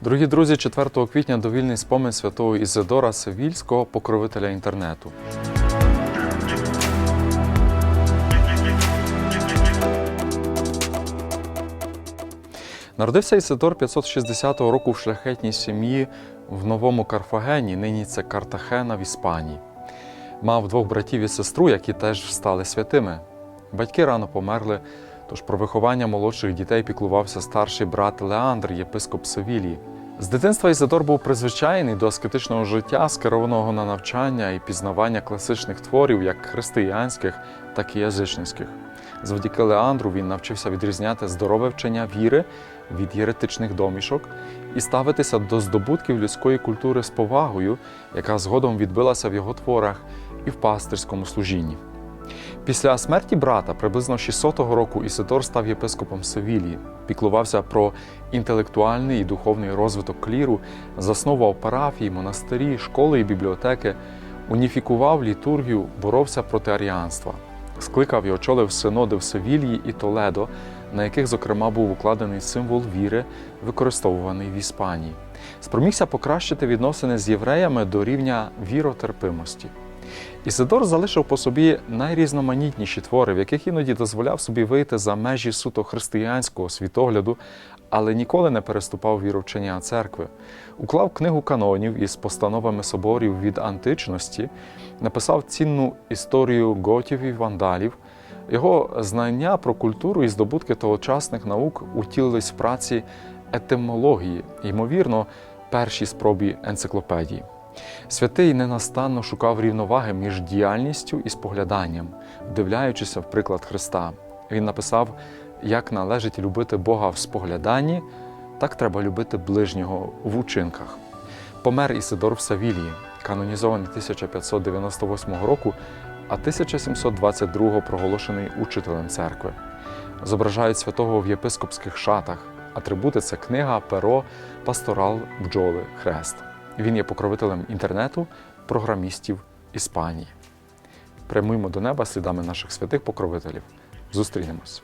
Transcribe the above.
Дорогі друзі, 4 квітня довільний спомин святого Ізидора Севільського, покровителя інтернету. Народився Ісидор 560 року в шляхетній сім'ї в новому Карфагені, нині це Картахена в Іспанії. Мав двох братів і сестру, які теж стали святими. Батьки рано померли, тож про виховання молодших дітей піклувався старший брат Леандр, єпископ Севілії. З дитинства Ізидор був призвичайний до аскетичного життя, скерованого на навчання і пізнавання класичних творів, як християнських, так і язичницьких. Завдяки Леандру він навчився відрізняти здорове вчення віри від єретичних домішок і ставитися до здобутків людської культури з повагою, яка згодом відбилася в його творах і в пастирському служінні. Після смерті брата, приблизно 600 року, Ісидор став єпископом Севілії, піклувався про інтелектуальний і духовний розвиток кліру, заснував парафії, монастирі, школи і бібліотеки, уніфікував літургію, боровся проти аріанства, скликав і очолив синоди в Севілії і Толедо, на яких, зокрема, був укладений символ віри, використовуваний в Іспанії. Спромігся покращити відносини з євреями до рівня віротерпимості. Ісидор залишив по собі найрізноманітніші твори, в яких іноді дозволяв собі вийти за межі суто християнського світогляду, але ніколи не переступав віровчення церкви. Уклав книгу канонів із постановами соборів від античності, написав цінну історію готів і вандалів. Його знання про культуру і здобутки тогочасних наук утілились в праці етимології, ймовірно, першій спробі енциклопедії. Святий ненастанно шукав рівноваги між діяльністю і спогляданням, вдивляючися в приклад Христа. Він написав, як належить любити Бога в спогляданні, так треба любити ближнього в учинках. Помер Ісидор в Савілії, канонізований 1598 року, а 1722 проголошений учителем церкви. Зображають святого в єпископських шатах. Атрибути це книга, перо, пасторал, бджоли, хрест. Він є покровителем інтернету, програмістів Іспанії. Прямуємо до неба слідами наших святих покровителів. Зустрінемось.